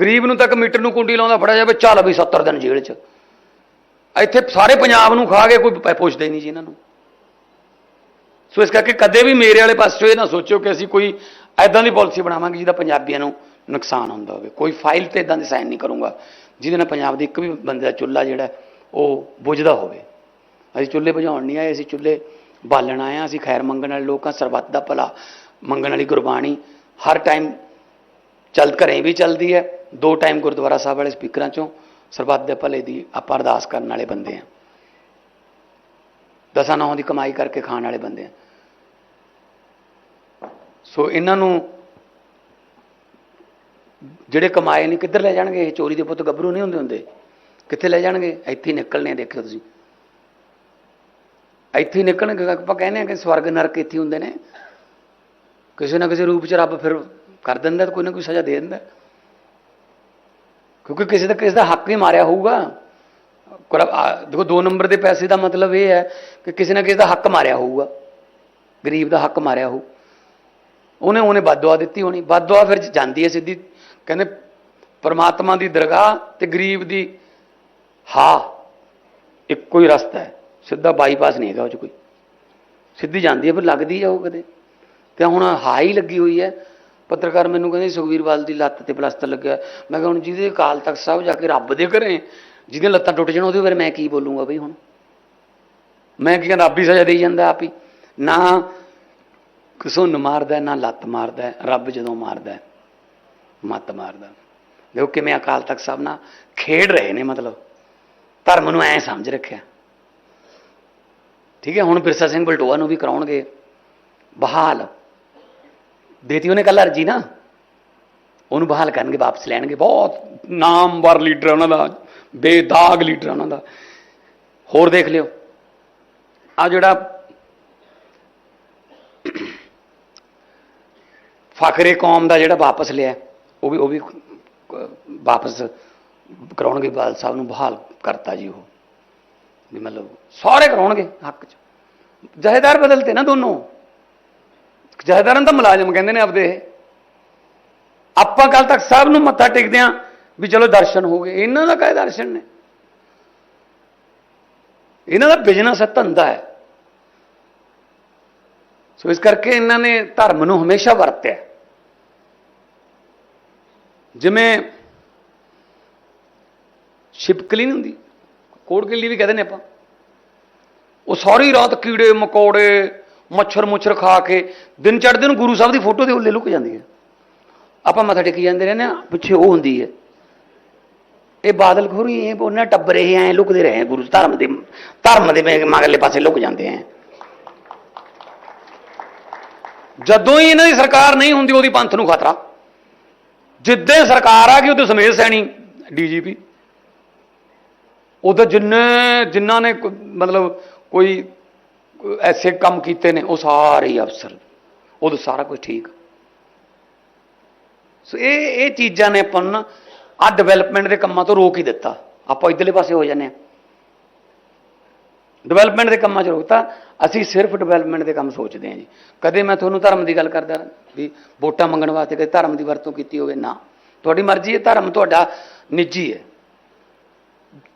ਗਰੀਬ ਨੂੰ ਤੱਕ ਮੀਟਰ ਨੂੰ ਕੁੰਡੀ ਲਾਉਂਦਾ ਫੜਿਆ ਜਾਵੇ, ਚੱਲ ਵੀ 70 ਦਿਨ ਜੇਲ੍ਹ 'ਚ। ਇੱਥੇ ਸਾਰੇ ਪੰਜਾਬ ਨੂੰ ਖਾ ਕੇ ਕੋਈ ਪ- ਪੁੱਛਦਾ ਹੀ ਨਹੀਂ ਜੀ ਇਹਨਾਂ ਨੂੰ। ਸੋ ਇਸ ਕਰਕੇ ਕਦੇ ਵੀ ਮੇਰੇ ਵਾਲੇ ਪਾਸੇ ਇਹ ਨਾ ਸੋਚਿਓ ਕਿ ਅਸੀਂ ਕੋਈ ਐਦਾਂ ਦੀ ਪਾਲਿਸੀ ਬਣਾਵਾਂਗੇ ਜਿਹਦਾ ਪੰਜਾਬੀਆਂ ਨੂੰ ਨੁਕਸਾਨ ਹੁੰਦਾ ਹੋਵੇ। ਕੋਈ ਫਾਈਲ ਤੇ ਇਦਾਂ ਦੇ ਸਾਈਨ ਨਹੀਂ ਕਰੂੰਗਾ, ਜਿਹਦੇ ਨਾਲ ਪੰਜਾਬ ਦੀ ਇੱਕ ਵੀ ਬੰਦੇ ਦਾ ਚੁੱਲ੍ਹਾ ਜਿਹੜਾ, ਉਹ ਬੁਝਦਾ ਹੋਵੇ। ਅਸੀਂ ਚੁੱਲ੍ਹੇ ਬੁਝਾਉਣ ਨਹੀਂ ਆਏ, ਅਸੀਂ ਚੁੱਲ੍ਹੇ ਬਾਲਣ ਆਏ ਹਾਂ, ਅਸੀਂ ਖੈਰ ਮੰਗਣ ਵਾਲੇ ਲੋਕਾਂ ਸਰਬੱਤ ਦਾ ਭਲਾ ਮੰਗਣ ਵਾਲੀ ਗੁਰਬਾਣੀ ਹਰ ਟਾਈਮ ਚੱਲ ਘਰੇ ਵੀ ਚੱਲਦੀ ਹੈ। ਦੋ ਟਾਈਮ ਗੁਰਦੁਆਰਾ ਸਾਹਿਬ ਵਾਲੇ ਸਪੀਕਰਾਂ ਚੋਂ ਸਰਬੱਤ ਦੇ ਭਲੇ ਦੀ ਆਪਾਂ ਅਰਦਾਸ ਕਰਨ ਵਾਲੇ ਬੰਦੇ ਆ ਦਸਾਂ ਨੌਂ ਦੀ ਕਮਾਈ ਕਰਕੇ ਖਾਣ ਵਾਲੇ ਬੰਦੇ ਆ ਸੋ ਇਹਨਾਂ ਨੂੰ ਜਿਹੜੇ ਕਮਾਏ ਨੇ ਕਿੱਧਰ ਲੈ ਜਾਣਗੇ? ਇਹ ਚੋਰੀ ਦੇ ਪੁੱਤ ਗੱਭਰੂ ਨਹੀਂ ਹੁੰਦੇ ਹੁੰਦੇ। ਕਿੱਥੇ ਲੈ ਜਾਣਗੇ? ਇੱਥੇ ਨਿਕਲਣੇ ਦੇਖਿਓ ਤੁਸੀਂ। ਇੱਥੇ ਨਿਕਲਣਗੇ, ਆਪਾਂ ਕਹਿੰਦੇ ਆ ਕਿ ਸਵਰਗ ਨਰਕ ਇੱਥੇ ਹੁੰਦੇ ਨੇ। ਕਿਸੇ ਨਾ ਕਿਸੇ ਰੂਪ ਚ ਰੱਬ ਫਿਰ ਕਰ ਦਿੰਦਾ ਕੋਈ ਨਾ ਕੋਈ ਸਜ਼ਾ ਦੇ ਦਿੰਦਾ। ਕਿਉਂਕਿ ਕਿਸੇ ਦਾ ਕਿਸੇ ਦਾ ਹੱਕ ਹੀ ਮਾਰਿਆ ਹੋਊਗਾ। ਦੇਖੋ, ਦੋ ਨੰਬਰ ਦੇ ਪੈਸੇ ਦਾ ਮਤਲਬ ਇਹ ਹੈ ਕਿ ਕਿਸੇ ਨਾ ਕਿਸੇ ਦਾ ਹੱਕ ਮਾਰਿਆ ਹੋਊਗਾ। ਗਰੀਬ ਦਾ ਹੱਕ ਮਾਰਿਆ ਹੋਊ। ਉਹਨੇ ਉਹਨੇ ਬਦਦੁਆ ਦਿੱਤੀ ਹੋਣੀ। ਬਦਦੁਆ ਫਿਰ ਜਾਂਦੀ ਹੈ ਸਿੱਧੀ। ਕਹਿੰਦੇ ਪਰਮਾਤਮਾ ਦੀ ਦਰਗਾਹ ਤੇ ਗਰੀਬ ਦੀ ਹਾ। ਇੱਕੋ ਹੀ ਰਸਤਾ ਹੈ। ਸਿੱਧਾ ਬਾਈਪਾਸ ਨਹੀਂ ਹੈਗਾ ਉਹ ਚ ਕੋਈ। ਸਿੱਧੀ ਜਾਂਦੀ ਹੈ, ਫਿਰ ਲੱਗਦੀ ਆ ਉਹ ਕਦੇ ਤੇ ਹੁਣ ਹਾ ਹੀ ਲੱਗੀ ਹੋਈ ਹੈ। ਪੱਤਰਕਾਰ ਮੈਨੂੰ ਕਹਿੰਦੇ ਸੁਖਵੀਰ ਬਾਲ ਦੀ ਲੱਤ ਤੇ ਪਲਸਤਰ ਲੱਗਿਆ ਮੈਂ ਕਿਹਾ ਹੁਣ ਜਿਹਦੇ ਅਕਾਲ ਤਖਤ ਸਾਹਿਬ ਜਾ ਕੇ ਰੱਬ ਦੇ ਘਰੇ ਜਿਹਦੀਆਂ ਲੱਤਾਂ ਟੁੱਟ ਜਾਣ, ਉਹਦੇ ਬਾਰੇ ਮੈਂ ਕੀ ਬੋਲੂੰਗਾ ਬਈ ਹੁਣ? ਮੈਂ ਕੀ ਕਹਿੰਦਾ, ਰੱਬ ਹੀ ਸਜ਼ਾ ਦੇਈ ਜਾਂਦਾ ਆਪ ਹੀ। ਨਾ ਕਿਸੋਂ ਨੂੰ ਮਾਰਦਾ, ਨਾ ਲੱਤ ਮਾਰਦਾ, ਰੱਬ ਜਦੋਂ ਮਾਰਦਾ, ਮੱਤ ਮਾਰਦਾ। ਦੇਖੋ ਕਿਵੇਂ ਅਕਾਲ ਤਖਤ ਸਾਹਿਬ ਨਾਲ ਖੇਡ ਰਹੇ ਨੇ ਮਤਲਬ। ਧਰਮ ਨੂੰ ਐ ਸਮਝ ਰੱਖਿਆ। ਠੀਕ ਹੈ, ਹੁਣ ਬਿਰਸਾ ਸਿੰਘ ਬਲਟੋਆ ਨੂੰ ਵੀ ਕਰਾਉਣਗੇ। ਬਹਾਲ। ਦੇਤੀ ਉਹਨੇ ਕੱਲ ਅਰਜੀ ਨਾ। ਉਹਨੂੰ ਬਹਾਲ ਕਰਨਗੇ, ਵਾਪਸ ਲੈਣਗੇ। ਬਹੁਤ ਨਾਮਵਰ ਲੀਡਰ ਉਹਨਾਂ ਦਾ, ਬੇਦਾਗ ਲੀਡਰ ਉਹਨਾਂ ਦਾ। ਹੋਰ ਦੇਖ ਲਿਓ। ਆ ਜਿਹੜਾ ਫਖਰੇ ਕੌਮ ਦਾ ਜਿਹੜਾ ਵਾਪਸ ਲਿਆ, ਉਹ ਵੀ ਉਹ ਵੀ ਵਾਪਸ ਕਰਾਉਣਗੇ ਬਾਲ ਸਾਹਿਬ ਨੂੰ ਬਹਾਲ ਕਰਤਾ ਜੀ ਉਹ। ਵੀ ਮਤਲਬ ਸਾਰੇ ਕਰਾਉਣਗੇ ਹੱਕ ਚ। ਜਹੇਦਾਰ ਬਦਲਤੇ ਨਾ ਦੋਨੋਂ। ਜਹੇਦਾਰਾਂ ਦਾ ਮੁਲਾਜ਼ਮ ਕਹਿੰਦੇ ਨੇ ਆਪਦੇ। ਇਹ। ਆਪਾਂ ਕੱਲ ਤੱਕ ਸਾਹਿਬ ਨੂੰ ਮੱਥਾ ਟੇਕਦੇ ਆਂ ਵੀ ਚਲੋ ਦਰਸ਼ਨ ਹੋ ਗਏ। ਇਹਨਾਂ ਦਾ ਕਾਹਦੇ ਦਰਸ਼ਨ ਨੇ? ਇਹਨਾਂ ਦਾ ਬਿਜ਼ਨਸ ਹੈ, ਧੰਦਾ ਹੈ। ਸੋ ਇਸ ਕਰਕੇ ਇਹਨਾਂ ਨੇ ਧਰਮ ਨੂੰ ਹਮੇਸ਼ਾ ਵਰਤਿਆ। ਜਿਵੇਂ ਛਿਪਕਲੀ ਨਹੀਂ ਹੁੰਦੀ ਕੋੜਕਲੀ ਵੀ ਕਹਿੰਦੇ ਨੇ ਆਪਾਂ। ਉਹ ਸਾਰੀ ਰਾਤ ਕੀੜੇ, ਮਕੌੜੇ ਮੱਛਰ ਮੁੱਛਰ ਖਾ ਕੇ ਦਿਨ ਚੜ੍ਹਦੇ ਨੂੰ ਗੁਰੂ ਸਾਹਿਬ ਦੀ ਫੋਟੋ ਦੇ ਉੱਲੇ ਲੁਕ ਜਾਂਦੀ ਹੈ। ਆਪਾਂ ਮੱਥਾ ਟੇਕੀ ਜਾਂਦੇ ਰਹਿੰਦੇ ਆ ਪਿੱਛੇ ਉਹ ਹੁੰਦੀ ਹੈ। ਇਹ ਬਾਦਲ ਖੋਰੀ, ਇਹ ਉਹਨਾਂ ਟੱਬਰੇ ਇਹ ਐ ਲੁਕਦੇ ਰਹੇ, ਗੁਰੂ ਧਰਮ ਦੇ ਧਰਮ ਦੇ ਮ- ਮਗਰਲੇ ਪਾਸੇ ਲੁਕ ਜਾਂਦੇ ਆ ਜਦੋਂ ਹੀ ਇਹਨਾਂ ਦੀ ਸਰਕਾਰ ਨਹੀਂ ਹੁੰਦੀ, ਉਹਦੀ ਪੰਥ ਨੂੰ ਖਤਰਾ। ਜਿੱਦੇ ਸਰਕਾਰ ਆ ਗਈ, ਉਹਦੇ ਸਮੇਤ ਸੈਣੀ ਡੀਜੀਪੀ। ਉਹਦੇ ਜਿੰਨੇ ਜਿਨ੍ਹਾਂ ਨੇ ਮਤਲਬ ਕੋਈ ਐਸੇ ਕੰਮ ਕੀਤੇ ਨੇ, ਉਹ ਸਾਰੇ ਹੀ ਅਫਸਰ। ਉਦੋਂ ਸਾਰਾ ਕੁਝ ਠੀਕ। ਸੋ ਇਹ ਇਹ ਚੀਜ਼ਾਂ ਨੇ ਆਪਾਂ ਨੂੰ ਆ ਡਿਵੈਲਪਮੈਂਟ ਦੇ ਕੰਮਾਂ ਤੋਂ ਰੋਕ ਹੀ ਦਿੱਤਾ। ਆਪਾਂ ਇਧਰਲੇ ਪਾਸੇ ਹੋ ਜਾਂਦੇ ਆ ਡਿਵੈਲਪਮੈਂਟ ਦੇ ਕੰਮਾਂ 'ਚ ਰੋਕਤਾ ਅਸੀਂ ਸਿਰਫ ਡਿਵੈਲਪਮੈਂਟ ਦੇ ਕੰਮ ਸੋਚਦੇ ਹਾਂ ਜੀ। ਕਦੇ ਮੈਂ ਤੁਹਾਨੂੰ ਧਰਮ ਦੀ ਗੱਲ ਕਰਦਾ ਵੀ ਵੋਟਾਂ ਮੰਗਣ ਵਾਸਤੇ ਕਦੇ ਧਰਮ ਦੀ ਵਰਤੋਂ ਕੀਤੀ ਹੋਵੇ, ਨਾ। ਤੁਹਾਡੀ ਮਰਜ਼ੀ ਹੈ, ਧਰਮ ਤੁਹਾਡਾ ਨਿੱਜੀ ਹੈ।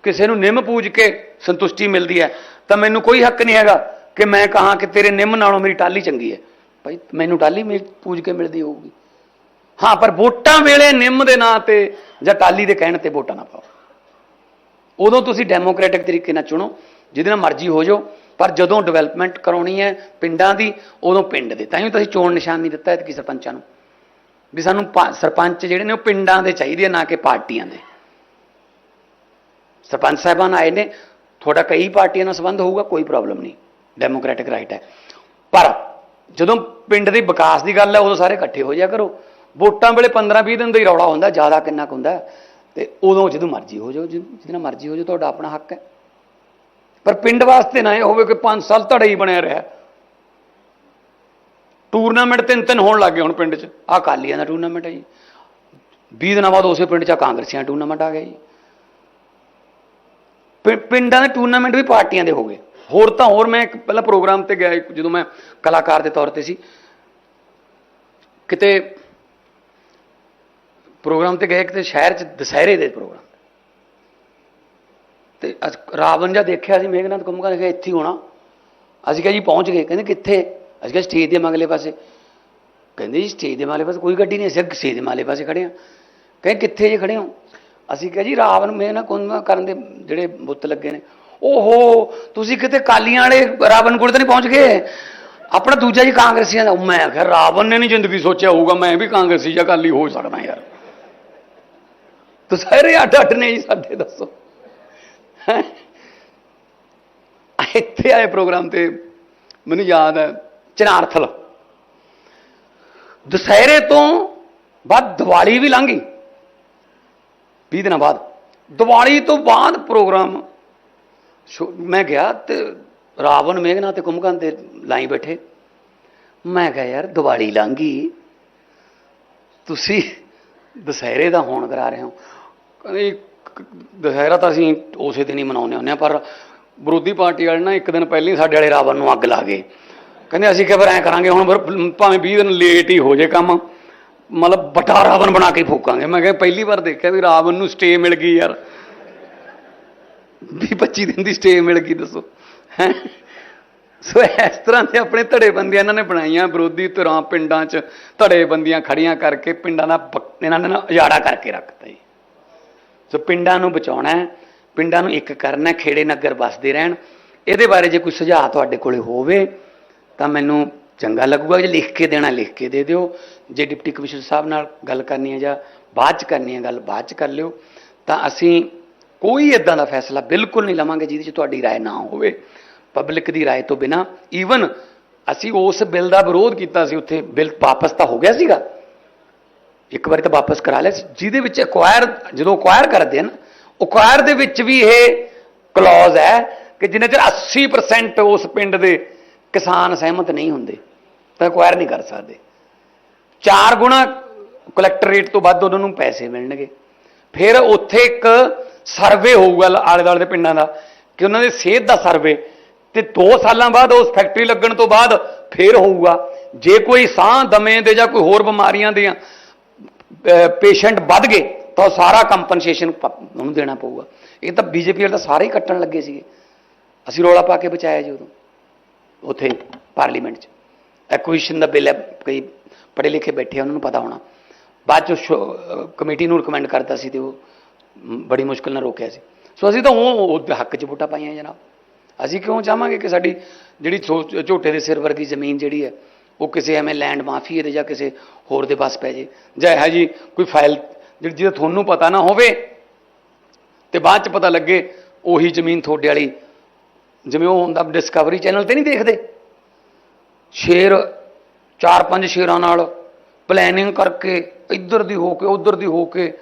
ਕਿਸੇ ਨੂੰ ਨਿੰਮ ਪੂਜ ਕੇ ਸੰਤੁਸ਼ਟੀ ਮਿਲਦੀ ਹੈ, ਤਾਂ ਮੈਨੂੰ ਕੋਈ ਹੱਕ ਨਹੀਂ ਹੈਗਾ ਕਿ ਮੈਂ ਕਹਾਂ ਕਿ ਤੇਰੇ ਨਿੰਮ ਨਾਲੋਂ ਮੇਰੀ ਟਾਲੀ ਚੰਗੀ ਹੈ। ਭਾਈ, ਮੈਨੂੰ ਟਾਲੀ ਮਿਲ- ਪੂਜ ਕੇ ਮਿਲਦੀ ਹੋਊਗੀ। ਹਾਂ, ਪਰ ਵੋਟਾਂ ਵੇਲੇ ਨਿੰਮ ਦੇ ਨਾਂ ਤੇ ਜਾਂ ਟਾਲੀ ਦੇ ਕਹਿਣ ਤੇ ਵੋਟਾਂ ਨਾ ਪਾਓ। ਉਦੋਂ ਤੁਸੀਂ ਡੈਮੋਕ੍ਰੈਟਿਕ ਤਰੀਕੇ ਨਾਲ ਚੁਣੋ, ਜਿਹਦੇ ਨਾਲ ਮਰਜ਼ੀ ਹੋ ਜਾਓ। ਪਰ ਜਦੋਂ ਡਿਵੈਲਪਮੈਂਟ ਕਰਾਉਣੀ ਹੈ ਪਿੰਡਾਂ ਦੀ, ਉਦੋਂ ਪਿੰਡ ਦੇ। ਤਾਂ ਹੀ ਤੁਸੀਂ ਚੋਣ ਨਿਸ਼ਾਨ ਨਹੀਂ ਦਿੱਤਾ ਕਿ ਸਰਪੰਚਾਂ ਨੂੰ। ਵੀ ਸਾਨੂੰ ਪਾ- ਸਰਪੰਚ ਜਿਹੜੇ ਨੇ ਉਹ ਪਿੰਡਾਂ ਦੇ ਚਾਹੀਦੇ ਆ, ਨਾ ਕਿ ਪਾਰਟੀਆਂ ਦੇ। ਸਰਪੰਚ ਸਾਹਿਬਾਨ ਆਏ ਨੇ, ਤੁਹਾਡਾ ਕਈ ਪਾਰਟੀਆਂ ਨਾਲ ਸੰਬੰਧ ਹੋਊਗਾ, ਕੋਈ ਪ੍ਰੋਬਲਮ ਨਹੀਂ। ਡੈਮੋਕ੍ਰੈਟਿਕ ਰਾਈਟ ਹੈ। ਪਰ ਜਦੋਂ ਪਿੰਡ ਦੇ ਵਿਕਾਸ ਦੀ ਗੱਲ ਹੈ, ਉਦੋਂ ਸਾਰੇ ਇਕੱਠੇ ਹੋ ਜਾਇਆ ਕਰੋ। ਵੋਟਾਂ ਵੇਲੇ 15 20 ਦਿਨ ਦਾ ਹੀ ਰੌਲਾ ਹੁੰਦਾ, ਜ਼ਿਆਦਾ ਕਿੰਨਾ ਕੁ ਹੁੰਦਾ। ਤੇ ਉਦੋਂ ਜਦੋਂ ਮਰਜ਼ੀ ਹੋ ਜਾਓ, ਜਿ- ਜਿਹਦੇ ਨਾਲ ਮਰਜ਼ੀ ਹੋ ਜਾਓ, ਤੁਹਾਡਾ ਆਪਣਾ ਹੱਕ ਹੈ। ਪਰ ਪਿੰਡ ਵਾਸਤੇ ਨਾ ਇਹ ਹੋਵੇ ਕਿ 5 ਸਾਲ ਧੜਾ ਹੀ ਬਣਿਆ ਰਿਹਾ। ਟੂਰਨਾਮੈਂਟ ਤਿੰਨ ਤਿੰਨ ਹੋਣ ਲੱਗੇ ਹੁਣ ਪਿੰਡ 'ਚ। ਆਹ ਕਾਲੀਆਂ ਦਾ ਟੂਰਨਾਮੈਂਟ ਹੈ ਜੀ। 20 ਦਿਨਾਂ ਬਾਅਦ ਉਸੇ ਪਿੰਡ 'ਚ ਆਹ ਕਾਂਗਰਸੀਆਂ ਟੂਰਨਾਮੈਂਟ ਆ ਗਿਆ ਜੀ। ਪਿੰ- ਪਿੰਡਾਂ ਦੇ ਟੂਰਨਾਮੈਂਟ ਵੀ ਪਾਰਟੀਆਂ ਦੇ ਹੋ ਗਏ। ਹੋਰ ਤਾਂ ਹੋਰ ਮੈਂ ਇੱਕ ਪਹਿਲਾਂ ਪ੍ਰੋਗਰਾਮ ਤੇ ਗਿਆ ਜਦੋਂ ਮੈਂ ਕਲਾਕਾਰ ਦੇ ਤੌਰ ਤੇ ਸੀ। ਕਿਤੇ ਪ੍ਰੋਗਰਾਮ ਤੇ ਗਏ, ਕਿਤੇ ਸ਼ਹਿਰ 'ਚ ਦੁਸਹਿਰੇ ਦੇ ਪ੍ਰੋਗਰਾਮ ਤੇ ਅੱਜ ਰਾਵਣ ਜਿਹਾ ਦੇਖਿਆ ਸੀ ਮੇਘਨਾਥ ਕੁੰਭਕਰਨ ਕਿਹਾ ਇੱਥੇ ਹੀ ਹੋਣਾ। ਅਸੀਂ ਕਿਹਾ ਜੀ ਪਹੁੰਚ ਗਏ। ਕਹਿੰਦੇ ਕਿੱਥੇ? ਅਸੀਂ ਕਿਹਾ ਸਟੇਜ ਦੇ ਮਗਲੇ ਪਾਸੇ। ਕਹਿੰਦੇ ਜੀ ਸਟੇਜ ਦੇ ਮਗਲੇ ਪਾਸੇ ਕੋਈ ਗੱਡੀ ਨਹੀਂ, ਅਸੀਂ ਸਟੇਜ ਦੇ ਮਗਲੇ ਪਾਸੇ ਖੜੇ ਹਾਂ। ਕਹਿੰਦੇ ਕਿੱਥੇ ਜੇ ਖੜੇ ਹੋ? ਅਸੀਂ ਕਿਹਾ ਜੀ ਰਾਵਣ ਮੇਘਨਾਥ ਕੁੰਭਕਰਨ ਦੇ ਜਿਹੜੇ ਬੁੱਤ ਲੱਗੇ ਨੇ। ਓਹੋ, ਤੁਸੀਂ ਕਿਤੇ ਕਾਲੀਆਂ ਵਾਲੇ ਰਾਵਣ ਕੋਲ ਤਾਂ ਨਹੀਂ ਪਹੁੰਚ ਗਏ? ਆਪਣਾ ਦੂਜਾ ਜੀ ਕਾਂਗਰਸੀਆਂ ਦਾ। ਮੈਂ ਆਖਿਆ ਰਾਵਣ ਨੇ ਨਹੀਂ ਜ਼ਿੰਦਗੀ ਸੋਚਿਆ ਹੋਊਗਾ, ਮੈਂ ਵੀ ਕਾਂਗਰਸੀ ਜਾਂ ਕਾਲੀ ਹੋ ਸਕਦਾ ਯਾਰ। ਤੁਸੀਂ ਸਾਰੇ ਅੱਡ ਅੱਡ ਨੇ ਜੀ ਸਾਡੇ, ਦੱਸੋ। ਇੱਥੇ ਆਏ ਪ੍ਰੋਗਰਾਮ ਤੇ ਮੈਨੂੰ ਯਾਦ ਹੈ ਚਨਾਰਥਲ ਦੁਸਹਿਰੇ ਤੋਂ ਬਾਅਦ ਦੀਵਾਲੀ ਵੀ ਲੰਘ ਗਈ। 20 ਦਿਨਾਂ ਬਾਅਦ। ਦੀਵਾਲੀ ਤੋਂ ਬਾਅਦ ਪ੍ਰੋਗਰਾਮ ਮੈਂ ਗਿਆ ਤੇ ਰਾਵਣ ਮੇਘਨਾ ਤੇ ਕੁੰਭਕਰਨ ਤੇ ਲਾਈ ਬੈਠੇ। ਮੈਂ ਕਿਹਾ, ਯਾਰ, ਦੀਵਾਲੀ ਲੰਘ ਤੁਸੀਂ ਦੁਸਹਿਰੇ ਦਾ ਹੋਣ ਕਰਾ ਰਹੇ ਹੋ। ਕਹਿੰਦੇ ਦੁਸਹਿਰਾ ਤਾਂ ਅਸੀਂ ਉਸੇ ਦਿਨ ਹੀ ਮਨਾਉਂਦੇ ਹੁੰਦੇ ਆ ਪਰ ਵਿਰੋਧੀ ਪਾਰਟੀ ਵਾਲੇ ਨਾ ਇੱਕ ਦਿਨ ਪਹਿਲਾਂ ਹੀ ਸਾਡੇ ਵਾਲੇ ਰਾਵਣ ਨੂੰ ਅੱਗ ਲਾ ਗਏ। ਕਹਿੰਦੇ ਅਸੀਂ ਕਿ ਫਿਰ ਐਂ ਕਰਾਂਗੇ, ਹੁਣ ਫਿਰ ਭਾਵੇਂ 20 ਦਿਨ ਲੇਟ ਹੀ ਹੋ ਜੇ ਕੰਮ, ਮਤਲਬ ਵੱਡਾ ਰਾਵਣ ਬਣਾ ਕੇ ਫੂਕਾਂਗੇ। ਮੈਂ ਕਿਹਾ ਪਹਿਲੀ ਵਾਰ ਦੇਖਿਆ ਵੀ ਰਾਵਣ ਨੂੰ ਸਟੇ ਮਿਲ ਗਈ ਯਾਰ। 20 25 ਦਿਨ ਦੀ ਸਟੇ ਮਿਲ ਗਈ, ਦੱਸੋ। ਹੈਂ? ਸੋ ਇਸ ਤਰ੍ਹਾਂ ਦੇ ਆਪਣੇ ਧੜੇ ਬੰਦੀਆਂ ਇਹਨਾਂ ਨੇ ਬਣਾਈਆਂ, ਵਿਰੋਧੀ ਧਿਰਾਂ ਪਿੰਡਾਂ 'ਚ ਧੜੇ ਬੰਦੀਆਂ ਖੜੀਆਂ ਕਰਕੇ ਪਿੰਡਾਂ ਦਾ ਪ- ਇਹਨਾਂ ਨੇ ਉਜਾੜਾ ਕਰਕੇ ਰੱਖਤਾ ਜੀ। ਸੋ ਪਿੰਡਾਂ ਨੂੰ ਬਚਾਉਣਾ ਹੈ ਪਿੰਡਾਂ ਨੂੰ ਇੱਕ ਕਰਨਾ ਹੈ, ਖੇੜੇ ਨਗਰ ਵਸਦੇ ਰਹਿਣ ਇਹਦੇ ਬਾਰੇ ਜੇ ਕੋਈ ਸੁਝਾਅ ਤੁਹਾਡੇ ਕੋਲੇ ਹੋਵੇ ਤਾਂ ਮੈਨੂੰ ਚੰਗਾ ਲੱਗੂਗਾ ਜੇ ਲਿਖ ਕੇ ਦੇਣਾ ਲਿਖ ਕੇ ਦੇ ਦਿਓ ਜੇ ਡਿਪਟੀ ਕਮਿਸ਼ਨਰ ਸਾਹਿਬ ਨਾਲ ਗੱਲ ਕਰਨੀ ਹੈ ਜਾਂ ਬਾਅਦ ਚ ਕਰਨੀ ਹੈ ਗੱਲ ਬਾਅਦ ਚ ਕਰ ਲਿਓ ਤਾਂ ਅਸੀਂ ਕੋਈ ਇਦਾਂ ਦਾ ਫੈਸਲਾ ਬਿਲਕੁਲ ਨਹੀਂ ਲਵਾਂਗੇ ਜਿਹਦੇ ਚ ਤੁਹਾਡੀ رائے ਨਾ ਹੋਵੇ ਪਬਲਿਕ ਦੀ رائے ਤੋਂ ਬਿਨਾ ਈਵਨ ਅਸੀਂ ਉਸ ਬਿੱਲ ਦਾ ਵਿਰੋਧ ਕੀਤਾ ਸੀ ਉੱਥੇ ਬਿੱਲ ਵਾਪਸ ਤਾਂ ਹੋ ਗਿਆ ਸੀਗਾ ਇੱਕ ਵਾਰੀ ਤਾਂ ਵਾਪਸ ਕਰਾ ਲਿਆ ਜਿਹਦੇ ਵਿੱਚ ਐਕਵਾਇਰ ਜਦੋਂ ਐਕਵਾਇਰ ਕਰਦੇ ਹਨ ਐਕਵਾਇਰ ਦੇ ਵਿੱਚ ਵੀ ਇਹ ਕਲੌਜ਼ ਹੈ ਕਿ ਜਿੰਨੇ ਚਿਰ 80% ਉਸ ਪਿੰਡ ਦੇ ਕਿਸਾਨ ਸਹਿਮਤ ਨਹੀਂ ਹੁੰਦੇ, ਤਾਂ ਐਕਵਾਇਰ ਨਹੀਂ ਕਰ ਸਕਦੇ। ਚਾਰ ਗੁਣਾ ਕਲੈਕਟਰ ਰੇਟ ਤੋਂ ਵੱਧ ਉਹਨਾਂ ਨੂੰ ਪੈਸੇ ਮਿਲਣਗੇ। ਫਿਰ ਉੱਥੇ ਇੱਕ ਸਰਵੇ ਹੋਊਗਾ ਆਲੇ ਦੁਆਲੇ ਦੇ ਪਿੰਡਾਂ ਦਾ, ਕਿ ਉਹਨਾਂ ਦੀ ਸਿਹਤ ਦਾ ਸਰਵੇ ਤੇ 2 ਸਾਲਾਂ ਬਾਅਦ ਉਸ ਫੈਕਟਰੀ ਲੱਗਣ ਤੋਂ ਬਾਅਦ ਫੇਰ ਹੋਊਗਾ। ਜੇ ਕੋਈ ਸਾਹ ਦਮੇ ਦੇ ਜਾਂ ਕੋਈ ਹੋਰ ਬਿਮਾਰੀਆਂ ਦੀਆਂ ਪੇਸ਼ੈਂਟ ਵੱਧ ਗਏ, ਤਾਂ ਉਹ ਸਾਰਾ ਕੰਪਨਸੇਸ਼ਨ ਉਹਨੂੰ ਦੇਣਾ ਪਊਗਾ। ਇਹ ਤਾਂ ਬੀਜੇਪੀ ਵਾਲੇ ਤਾਂ ਸਾਰੇ ਹੀ ਕੱਟਣ ਲੱਗੇ ਸੀਗੇ। ਅਸੀਂ ਰੋਲਾ ਪਾ ਕੇ ਬਚਾਇਆ ਜੀ ਉਦੋਂ, ਉੱਥੇ ਪਾਰਲੀਮੈਂਟ 'ਚ। ਐਕੁਇਸ਼ਨ ਦਾ ਬਿੱਲ ਹੈ, ਕਈ ਪੜ੍ਹੇ ਲਿਖੇ ਬੈਠੇ ਉਹਨਾਂ ਨੂੰ ਪਤਾ ਹੋਣਾ। ਬਾਅਦ ਚ ਕਮੇਟੀ ਨੂੰ ਰეკਮੈਂਡ ਕਰਦਾ ਸੀ ਤੇ ਉਹ ਬੜੀ ਮੁਸ਼ਕਲ ਨਾਲ ਰੋਕਿਆ ਸੀ। ਸੋ ਅਸੀਂ ਤਾਂ ਉਹ ਹੱਕ 'ਚ ਵੋਟਾਂ ਪਾਈਆਂ ਜਨਾਬ। ਅਸੀਂ ਕਿਉਂ ਚਾਹਾਂਗੇ ਕਿ ਸਾਡੀ ਜਿਹੜੀ ਸੋ- ਝੋਟੇ ਦੇ ਸਿਰ ਵਰਗੀ ਜ਼ਮੀਨ ਜਿਹੜੀ ਹੈ ਉਹ ਕਿਸੇ ਐਵੇਂ ਲੈਂਡ ਮਾਫੀਏ ਦੇ ਜਾਂ ਕਿਸੇ ਹੋਰ ਦੇ ਪਾਸ ਪੈ ਜੇ। ਜਾਂ ਹੈ ਜੀ ਕੋਈ ਫਾਈਲ ਜਿਹੜੀ ਜਿਹਦਾ ਤੁਹਾਨੂੰ ਪਤਾ ਨਾ ਹੋਵੇ ਤੇ ਬਾਅਦ ਚ ਪਤਾ ਲੱਗੇ ਉਹੀ ਜ਼ਮੀਨ ਤੁਹਾਡੇ ਵਾਲੀ। ਜਿਵੇਂ ਉਹ ਹੁੰਦਾ ਡਿਸਕਵਰੀ ਚੈਨਲ ਤੇ ਨਹੀਂ ਦੇਖਦੇ? ਸ਼ੇਰ, ਚਾਰ ਪੰਜ ਸ਼ੇਰਾਂ ਨਾਲ ਪਲੈਨਿੰਗ ਕਰਕੇ ਇੱਧਰ ਦੀ ਹੋ ਕੇ ਉੱਧਰ ਦੀ ਹੋ ਕੇ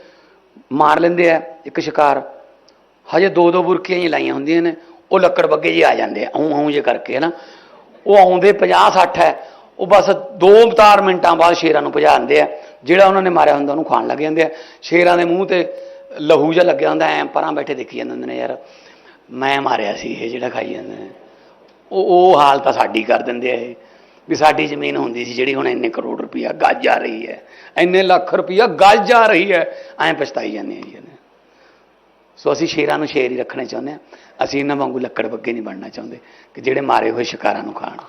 ਮਾਰ ਲੈਂਦੇ ਆ ਇੱਕ ਸ਼ਿਕਾਰ। ਹਜੇ ਦੋ ਦੋ ਬੁਰਕੀਆਂ ਹੀ ਲਾਈਆਂ ਹੁੰਦੀਆਂ ਨੇ, ਉਹ ਲੱਕੜ ਬੱਗੇ ਜੀ ਆ ਜਾਂਦੇ ਆ ਆਉਂ ਆਉਂ ਜੇ ਕਰਕੇ ਹੈ ਨਾ ਉਹ ਆਉਂਦੇ 50 60 ਹੈ ਉਹ ਬਸ 2-4 ਮਿੰਟਾਂ ਬਾਅਦ ਸ਼ੇਰਾਂ ਨੂੰ ਭਜਾ ਦਿੰਦੇ ਆ। ਜਿਹੜਾ ਉਹਨਾਂ ਨੇ ਮਾਰਿਆ ਹੁੰਦਾ ਉਹਨੂੰ ਖਾਣ ਲੱਗ ਜਾਂਦੇ ਆ। ਸ਼ੇਰਾਂ ਦੇ ਮੂੰਹ ਤੇ ਲਹੂ ਜਿਹਾ ਲੱਗਿਆ ਹੁੰਦਾ, ਐ ਪਰਾਂ ਬੈਠੇ ਦੇਖੀ ਜਾਂਦੇ ਹੁੰਦੇ ਨੇ ਯਾਰ। ਮੈਂ ਮਾਰਿਆ ਸੀ ਇਹ ਜਿਹੜਾ ਖਾਈ ਜਾਂਦੇ ਨੇ। ਉਹ ਉਹ ਹਾਲ ਤਾਂ ਸਾਡੀ ਕਰ ਦਿੰਦੇ ਆ ਇਹ। ਵੀ ਸਾਡੀ ਜ਼ਮੀਨ ਹੁੰਦੀ ਸੀ ਜਿਹੜੀ ਹੁਣ ਇੰਨੇ ਕਰੋੜ ਰੁਪਈਆ ਗੱਜ ਜਾ ਰਹੀ ਹੈ। ਇੰਨੇ ਲੱਖ ਰੁਪਈਆ ਗੱਜ ਜਾ ਰਹੀ ਹੈ। ਐਂ ਪਛਤਾਈ ਜਾਂਦੇ ਆ ਜੀ ਸੋ ਅਸੀਂ ਸ਼ੇਰਾਂ ਨੂੰ ਸ਼ੇਰ ਹੀ ਰੱਖਣਾ ਚਾਹੁੰਦੇ ਆ। ਅਸੀਂ ਇਹਨਾਂ ਵਾਂਗੂ ਲੱਕੜ ਬੱਗੇ ਨਹੀਂ ਬਣਨਾ ਚਾਹੁੰਦੇ ਕਿ ਜਿਹੜੇ ਮਾਰੇ ਹੋਏ ਸ਼ਿਕਾਰਾਂ ਨੂੰ ਖਾਣ।